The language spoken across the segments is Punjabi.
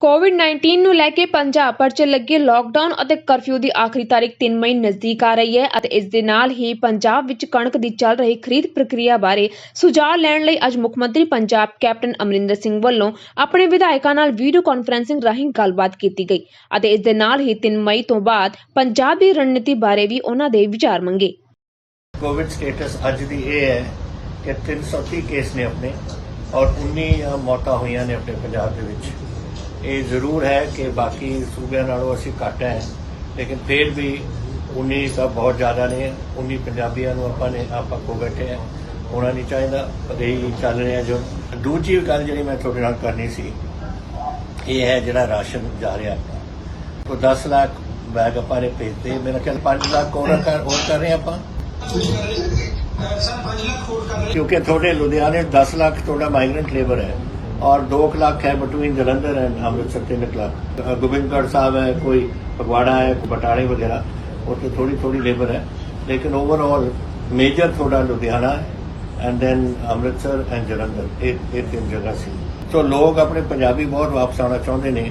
ਕੋਵਿਡ-19 ਨੂੰ ਲੈ ਕੇ ਪੰਜਾਬ ਭਰ 'ਚ ਲੱਗੇ ਲੋਕਡਾਊਨ ਅਤੇ ਕਰਫਿਊ ਦੀ ਆਖਰੀ ਤਾਰੀਖ 3 ਮਈ ਨਜ਼ਦੀਕ ਆ ਰਹੀ ਹੈ ਅਤੇ ਇਸ ਦੇ ਨਾਲ ਹੀ ਪੰਜਾਬ ਵਿੱਚ ਕਣਕ ਦੀ ਚੱਲ ਰਹੀ ਖਰੀਦ ਪ੍ਰਕਿਰਿਆ ਬਾਰੇ ਸੁਝਾਅ ਲੈਣ ਲਈ ਅੱਜ ਮੁੱਖ ਮੰਤਰੀ ਪੰਜਾਬ ਕੈਪਟਨ ਅਮਰਿੰਦਰ ਸਿੰਘ ਵੱਲੋਂ ਆਪਣੇ ਵਿਧਾਇਕਾਂ ਨਾਲ ਵੀਡੀਓ ਕਾਨਫਰੰਸਿੰਗ ਰਾਹੀਂ ਗੱਲਬਾਤ ਕੀਤੀ ਗਈ ਅਤੇ ਇਸ ਦੇ ਨਾਲ ਹੀ 3 ਮਈ ਤੋਂ ਬਾਅਦ ਪੰਜਾਬ ਦੀ ਰਣਨੀਤੀ ਬਾਰੇ ਵੀ ਉਹਨਾਂ ਦੇ ਵਿਚਾਰ ਮੰਗੇ। ਕੋਵਿਡ ਸਟੇਟਸ ਅੱਜ ਦੀ ਇਹ ਹੈ ਕਿ 330 ਕੇਸ ਨੇ ਆਪਣੇ ਔਰ 19 ਮੌਤਾਂ ਹੋਈਆਂ ਨੇ ਆਪਣੇ ਪੰਜਾਬ ਦੇ ਵਿੱਚ। ਇਹ ਜ਼ਰੂਰ ਹੈ ਕਿ ਬਾਕੀ ਸੂਬਿਆਂ ਨਾਲੋਂ ਅਸੀਂ ਘੱਟ ਹੈ, ਲੇਕਿਨ ਫਿਰ ਵੀ 19 ਸਭ ਬਹੁਤ ਜ਼ਿਆਦਾ ਨੇ 19 ਪੰਜਾਬੀਆਂ ਨੂੰ ਆਪਾਂ ਨੇ, ਆਪਾਂ ਕੋ ਬੈਠੇ ਹੈ। ਹੋਣਾ ਨਹੀਂ ਚਾਹੀਦਾ ਪਰ ਚੱਲ ਰਿਹਾ ਜੋ। ਦੂਜੀ ਗੱਲ ਜਿਹੜੀ ਮੈਂ ਤੁਹਾਡੇ ਨਾਲ ਕਰਨੀ ਸੀ, ਇਹ ਹੈ ਜਿਹੜਾ ਰਾਸ਼ਨ ਜਾ ਰਿਹਾ। ਉਹ 10 ਲੱਖ ਬੈਗ ਆਪਾਂ ਨੇ ਭੇਜਦੇ ਮੇਰਾ ਖਿਆਲ 5 ਲੱਖ ਹੋਰ ਕਰ ਹੋਰ ਕਰ ਰਹੇ ਆਪਾਂ? ਕਿਉਂਕਿ ਤੁਹਾਡੇ ਲੁਧਿਆਣੇ 10 ਲੱਖ ਤੁਹਾਡਾ ਮਾਈਗ੍ਰੈਂਟ ਲੇਬਰ ਹੈ। ਔਰ 2 ਲੱਖ ਹੈ ਬਿਟਵੀਨ ਜਲੰਧਰ ਐਂਡ ਅੰਮ੍ਰਿਤਸਰ 3 ਲੱਖ ਅ, ਗੋਬਿੰਦਗੜ੍ਹ ਸਾਹਿਬ ਹੈ ਕੋਈ ਫਗਵਾੜਾ ਹੈ ਕੋਈ ਬਟਾਲੇ ਵਗੈਰਾ ਉੱਥੇ ਥੋੜੀ ਥੋੜੀ ਲੇਬਰ ਹੈ। ਲੇਕਿਨ ਓਵਰਆਲ ਮੇਜਰ ਤੁਹਾਡਾ Ludhiana and then Amritsar and Jalandhar ਇਹ ਇਹ ਤਿੰਨ ਜਗ੍ਹਾ ਸੀ। ਸੋ ਲੋਕ ਆਪਣੇ ਪੰਜਾਬੀ ਬਹੁਤ ਵਾਪਸ ਆਉਣਾ ਚਾਹੁੰਦੇ ਨੇ।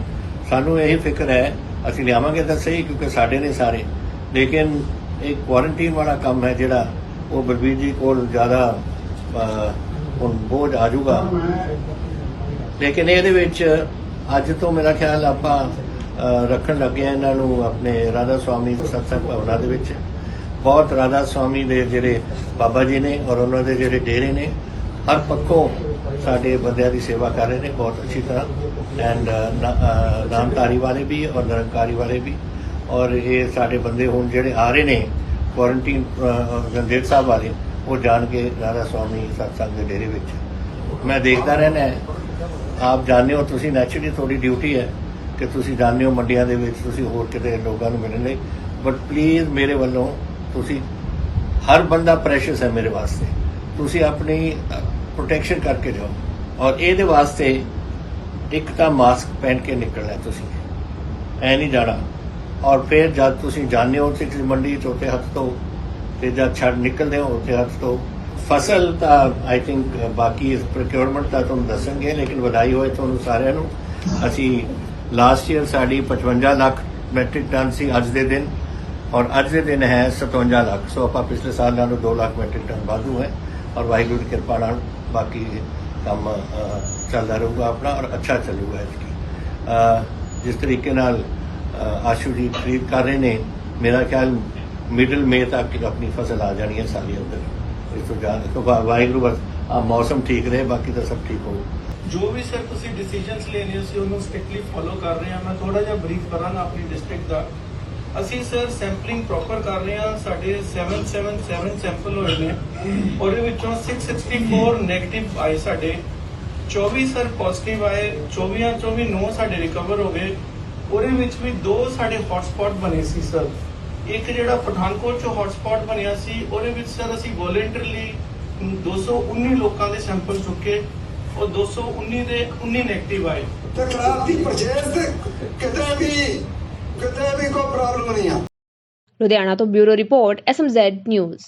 ਸਾਨੂੰ ਇਹੀ ਫਿਕਰ ਹੈ ਅਸੀਂ ਲਿਆਵਾਂਗੇ ਤਾਂ ਸਹੀ ਕਿਉਂਕਿ ਸਾਡੇ ਨੇ ਸਾਰੇ। ਲੇਕਿਨ ਇਹ ਕੁਆਰੰਟੀਨ ਵਾਲਾ ਕੰਮ ਹੈ ਜਿਹੜਾ ਉਹ ਬਲਬੀਰ ਜੀ ਕੋਲ ਜ਼ਿਆਦਾ ਹੁਣ ਬੋਝ ਆ ਜਾਊਗਾ। ਲੇਕਿਨ ਇਹਦੇ ਵਿੱਚ ਅੱਜ ਤੋਂ ਮੇਰਾ ਖਿਆਲ ਆਪਾਂ ਰੱਖਣ ਲੱਗੇ ਆ ਇਹਨਾਂ ਨੂੰ ਆਪਣੇ ਰਾਧਾ ਸਵਾਮੀ ਸਤਸੰਗ ਭਵਨਾਂ ਦੇ ਵਿੱਚ। ਬਹੁਤ ਰਾਧਾ ਸੁਆਮੀ ਦੇ ਜਿਹੜੇ ਬਾਬਾ ਜੀ ਨੇ ਔਰ ਉਹਨਾਂ ਦੇ ਜਿਹੜੇ ਡੇਰੇ ਨੇ, ਹਰ ਪੱਖੋਂ ਸਾਡੇ ਬੰਦਿਆਂ ਦੀ ਸੇਵਾ ਕਰ ਰਹੇ ਨੇ ਬਹੁਤ ਅੱਛੀ ਤਰ੍ਹਾਂ। ਐਂਡ ਨਾਮਧਾਰੀ ਵਾਲੇ ਵੀ ਔਰ ਨਿਰੰਕਾਰੀ ਵਾਲੇ ਵੀ। ਔਰ ਇਹ ਸਾਡੇ ਬੰਦੇ ਹੁਣ ਜਿਹੜੇ ਆ ਰਹੇ ਨੇ ਕੁਆਰੰਟੀਨ ਗੰਦੇਰ ਸਾਹਿਬ ਵਾਲੇ, ਉਹ ਜਾਣ ਕੇ ਰਾਧਾ ਸਵਾਮੀ ਸਤਸੰਗ ਦੇ ਡੇਰੇ ਵਿੱਚ। ਮੈਂ ਦੇਖਦਾ ਰਹਿਣਾ ਆਪ ਜਾਣਦੇ ਹੋ, ਤੁਸੀਂ ਨੈਚੁਰਲੀ ਤੁਹਾਡੀ ਡਿਊਟੀ ਹੈ ਕਿ ਤੁਸੀਂ ਜਾਣਦੇ ਹੋ ਮੰਡੀਆਂ ਦੇ ਵਿੱਚ ਤੁਸੀਂ ਹੋਰ ਕਿਤੇ ਲੋਕਾਂ ਨੂੰ ਮਿਲਣ ਲਈ। ਬਟ ਪਲੀਜ਼ ਮੇਰੇ ਵੱਲੋਂ ਤੁਸੀਂ, ਹਰ ਬੰਦਾ ਪ੍ਰੈਸ਼ੀਅਸ ਹੈ ਮੇਰੇ ਵਾਸਤੇ। ਤੁਸੀਂ ਆਪਣੀ ਪ੍ਰੋਟੈਕਸ਼ਨ ਕਰਕੇ ਜਾਓ ਔਰ ਇਹਦੇ ਵਾਸਤੇ ਇੱਕ ਤਾਂ ਮਾਸਕ ਪਹਿਨ ਕੇ ਨਿਕਲਣਾ ਤੁਸੀਂ। ਐ ਨਹੀਂ ਜਾਣਾ। ਔਰ ਫਿਰ ਜਦ ਤੁਸੀਂ ਜਾਣਦੇ ਹੋ ਕਿ ਮੰਡੀ ਚ ਉੱਥੇ ਹੱਥ ਤੋਂ, ਤੇ ਜਦ ਛੱਡ ਨਿਕਲਦੇ ਹੋ, ਉੱਥੇ ਹੱਥ ਤੋਂ ਫਸਲ ਤਾਂ ਆਈ ਥਿੰਕ ਬਾਕੀ ਇਸ ਪ੍ਰੋਕਿਉਰਮੈਂਟ ਦਾ ਤੁਹਾਨੂੰ ਦੱਸਣਗੇ, ਲੇਕਿਨ ਵਧਾਈ ਹੋਏ ਤੁਹਾਨੂੰ ਸਾਰਿਆਂ ਨੂੰ। ਅਸੀਂ ਲਾਸਟ ਈਅਰ ਸਾਡੀ 55 ਲੱਖ ਮੈਟ੍ਰਿਕ ਟਨ ਸੀ ਅੱਜ ਦੇ ਦਿਨ, ਔਰ ਅੱਜ ਦੇ ਦਿਨ ਹੈ 57 ਲੱਖ। ਸੋ ਆਪਾਂ ਪਿਛਲੇ ਸਾਲ ਨਾਲੋਂ 2 ਲੱਖ ਮੈਟ੍ਰਿਕ ਟਨ ਵਾਧੂ ਹੈ, ਔਰ ਵਾਹਿਗੁਰੂ ਦੀ ਕਿਰਪਾ ਨਾਲ ਬਾਕੀ ਕੰਮ ਚੱਲਦਾ ਰਹੂਗਾ ਆਪਣਾ, ਔਰ ਅੱਛਾ ਚੱਲੂਗਾ ਇਸ ਜਿਸ ਤਰੀਕੇ ਨਾਲ ਆਸ਼ੂ ਜੀ ਖਰੀਦ ਕਰ ਰਹੇ ਨੇ, ਮੇਰਾ ਖਿਆਲ ਮਿਡਲ ਮੇ ਤੱਕ ਆਪਣੀ ਫਸਲ ਆ ਜਾਣੀ ਹੈ ਸਾਰੀ ਅੰਦਰ। ਇਸ ਤੋਂ ਜ਼ਿਆਦਾ ਤੋਂ ਵਾਹਿਗੁਰੂ ਬਸ ਆ ਮੌਸਮ ਠੀਕ ਰਹੇ, ਬਾਕੀ ਤਾਂ ਸਭ ਠੀਕ ਹੋਊ ਜੋ ਵੀ ਸਰ ਤੁਸੀਂ ਡਿਸੀਜਨਸ ਲੈਣੇ ਸੀ ਉਹਨੂੰ ਸਟ੍ਰਿਕਟਲੀ ਫੋਲੋ ਕਰ ਰਹੇ ਹਾਂ। ਮੈਂ ਥੋੜਾ ਜਿਹਾ ਬਰੀਫ ਕਰਾਂਗਾ ਆਪਣੀ ਡਿਸਟ੍ਰਿਕਟ ਦਾ। ਅਸੀਂ ਸਰ ਸੈਂਪਲਿੰਗ ਪ੍ਰੋਪਰ ਕਰ ਰਹੇ ਹਾਂ। ਸਾਡੇ 777 ਸੈਂਪਲ ਹੋਏ ਨੇ। ਉਹਦੇ ਵਿੱਚੋਂ 664 네ਗੇਟਿਵ ਆਏ ਸਾਡੇ। 24 ਸਰ ਪੋਜ਼ਿਟਿਵ ਆਏ। 24 ਚੋਂ ਵੀ 9 ਸਾਡੇ ਰਿਕਵਰ ਹੋ ਗਏ। ਉਹਦੇ ਵਿੱਚ ਵੀ ਦੋ ਸਾਡੇ ਹੌਟਸਪੌਟ ਬਣੇ ਸੀ ਸਰ। ਇੱਕ ਜਿਹੜਾ ਪਠਾਨਕੋਟ ਚੋਂ ਹੌਟਸਪੌਟ ਬਣਿਆ ਸੀ ਉਹਦੇ ਵਿੱਚ ਸਰ ਅਸੀਂ ਵੋਲੰਟਰੀਲੀ 219 ਲੋਕਾਂ ਦੇ ਸੈਂਪਲ ਚੁੱਕੇ। ਉਹ 219 ਦੇ 19 네ਗੇਟਿਵ ਆਏ। ਤੇ ਖਰਾਬ ਦੀ ਪਰਚੇਸ ਤੇ ਕਿਤੇ ਵੀ ਕਿਤੇ ਵੀ ਕੋਈ ਪ੍ਰੋਬਲਮ ਨਹੀਂ ਆ। ਲੁਧਿਆਣਾ ਤੋਂ ਬਿਊਰੋ ਰਿਪੋਰਟ ਐਸਐਮਜ਼ੈਡ ਨਿਊਜ਼